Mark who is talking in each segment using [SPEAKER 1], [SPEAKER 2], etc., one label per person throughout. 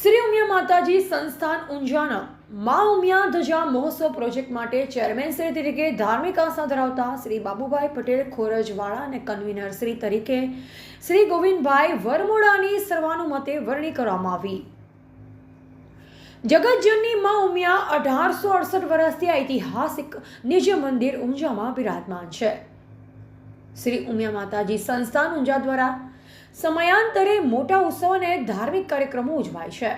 [SPEAKER 1] શ્રી ઉમિયા માતાજી સંસ્થાન ઊંઝાના મા ઉમિયા ધજા મહોત્સવ પ્રોજેક્ટ માટે ચેરમેન શ્રી તરીકે ધાર્મિક આસ્થા ધરાવતા શ્રી બાબુભાઈ પટેલ ખોરજવાળા અને કન્વીનર શ્રી તરીકે શ્રી ગોવિંદભાઈ વરમોડાની સર્વાનુમતે વરણી કરવામાં આવી. જગતજનની મા ઉમિયા અઢારસો અડસઠ વર્ષથી ઐતિહાસિક નિજ મંદિર ઊંઝામાં બિરાજમાન છે. શ્રી ઉમિયા માતાજી સંસ્થાન ઊંઝા દ્વારા સમયાંતરે મોટા ઉત્સવ અને ધાર્મિક કાર્યક્રમો ઉજવાય છે.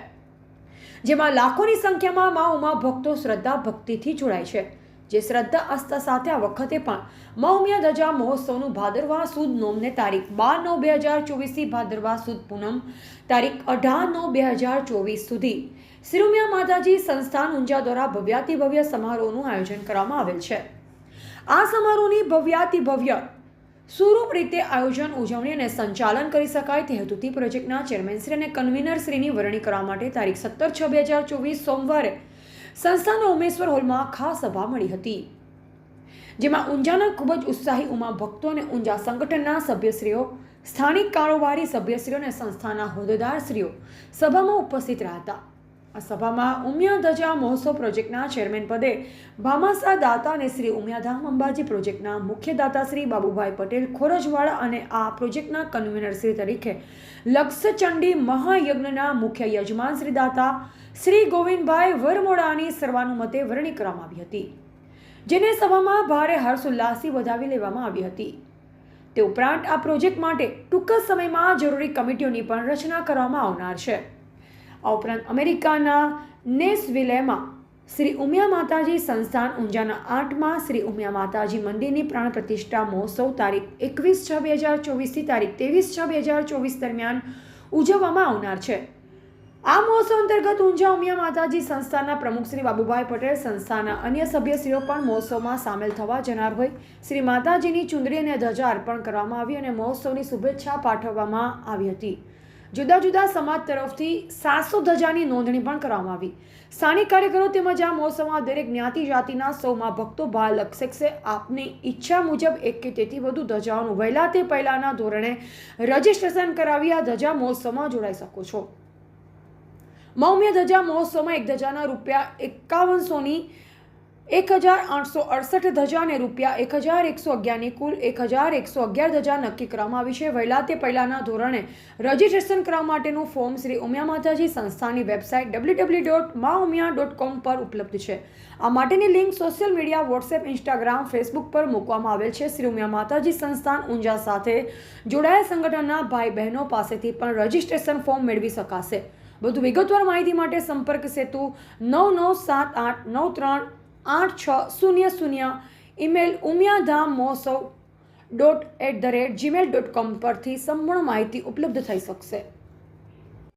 [SPEAKER 1] જેમાં લાખોની સંખ્યામાં મા ઉમા ભક્તો શ્રદ્ધા ભક્તિથી જોડાય છે. જે શ્રદ્ધા આસ્થા સાથે આ વખતે પણ મા ઉમિયા ધજા મહોત્સવનું ભાદરવા સુદ નોમને તારીખ બાર નવ બે હજાર ચોવીસથી ભાદરવા સુદ પૂનમ તારીખ અઢાર નવ બે હજાર ચોવીસ સુધી શ્રી માતાજી સંસ્થાન ઊંઝા દ્વારા ભવ્યાતિ ભવ્ય સમારોહનું આયોજન કરવામાં આવેલ છે. આ સમારોહની ભવ્યાતિ ભવ્ય સુરૂપ રીતે આયોજન, ઉજવણી અને સંચાલન કરી શકાય તે હેતુથી પ્રોજેક્ટના ચેરમેનશ્રી અને કન્વીનરશ્રીની વરણી કરવા માટે તારીખ સત્તર છ બે હજાર ચોવીસ સોમવારે સંસ્થાના ઉમેશ્વર હોલમાં ખાસ સભા મળી હતી. જેમાં ઊંઝાના ખૂબ જ ઉત્સાહી ઉમા ભક્તો અને ઊંઝા સંગઠનના સભ્યશ્રીઓ, સ્થાનિક કારોબારી સભ્યશ્રીઓ અને સંસ્થાના હોદ્દેદારશ્રીઓ સભામાં ઉપસ્થિત રહ્યા હતા. આ સભામાં ઉમિયા ધજા મહોત્સવ પ્રોજેક્ટના ચેરમેન પદે ભામાસા દાતા અને શ્રી ઉમિયાધામ અંબાજી પ્રોજેક્ટના મુખ્ય દાતા શ્રી બાબુભાઈ પટેલ, ખોરજવાળા અને આ પ્રોજેક્ટના કન્વીનર શ્રી તરીકે લક્ષચંડી મહાયજ્ઞના મુખ્ય યજમાન શ્રી દાતા શ્રી ગોવિંદભાઈ વરમોડાની સર્વાનુમતે વરણી કરવામાં આવી હતી, જેને સભામાં ભારે હર્ષોલ્લાસથી વધાવી લેવામાં આવી હતી. તે ઉપરાંત આ પ્રોજેક્ટ માટે ટૂંક સમયમાં જરૂરી કમિટીઓની પણ રચના કરવામાં આવનાર છે. આ ઉપરાંત અમેરિકાના નેસવિલેમાં શ્રી ઉમિયા માતાજી સંસ્થાન ઊંઝાના આઠમાં શ્રી ઉમિયા માતાજી મંદિરની પ્રાણ પ્રતિષ્ઠા મહોત્સવ તારીખ એકવીસ છ બે હજાર ચોવીસથી તારીખ ત્રેવીસ છ બે હજાર ચોવીસ દરમિયાન ઉજવવામાં આવનાર છે. આ મહોત્સવ અંતર્ગત ઊંઝા ઉમિયા માતાજી સંસ્થાના પ્રમુખ શ્રી બાબુભાઈ પટેલ સંસ્થાના અન્ય સભ્યશ્રીઓ પણ મહોત્સવમાં સામેલ થવા જનાર હોય. શ્રી માતાજીની ચુંદડી અને ધજા અર્પણ કરવામાં આવી અને મહોત્સવની શુભેચ્છા પાઠવવામાં આવી હતી. જુદા જુદા સમાજ તરફથી સાતસો ધજાની નોંધણી પણ કરવામાં આવી. સ્થાનિક કાર્યકરો તેમજ આ મહોત્સવમાં દરેક જ્ઞાતિ જાતિના સૌમાં ભક્તો ભાગ લઈ આપની ઈચ્છા મુજબ એક કે તેથી વધુ ધજાઓનું વહેલા તે પહેલાંના ધોરણે રજીસ્ટ્રેશન કરાવી આ ધજા મહોત્સવમાં જોડાઈ શકો છો. મૌમ્ય ધજા મહોત્સવમાં એક ધજાના રૂપિયા એકાવનસોની એક હજાર આઠસો અડસઠ ધજાને રૂપિયા, એક હજાર એકસો અગિયારની કુલ એક હજાર એકસો અગિયાર ધજા નક્કી કરવામાં આવી છે. વહેલા તે પહેલાના ધોરણે રજીસ્ટ્રેશન કરવા માટેનું ફોર્મ શ્રી ઉમિયા માતાજી સંસ્થાની વેબસાઇટ ડબલ્યુ ડબલ્યુ ડોટ મા ઉમિયા ડોટ કોમ પર ઉપલબ્ધ છે. આ માટેની link social media, WhatsApp, Instagram, Facebook પર મૂકવામાં આવેલ છે. શ્રી ઉમિયા માતાજી સંસ્થાન ઊંઝા સાથે જોડાયેલ સંગઠનના ભાઈ બહેનો પાસેથી પણ રજીસ્ટ્રેશન ફોર્મ મેળવી શકાશે. વધુ વિગતવાર માહિતી માટે સંપર્ક સેતુ નવ નવ સાત આઠ નવ ત્રણ આઠ છ શૂન્ય શૂન્ય email Umiyadham Mahotsav dot at the rate Gmail dot com પરથી સંપૂર્ણ માહિતી ઉપલબ્ધ થઈ શકશે.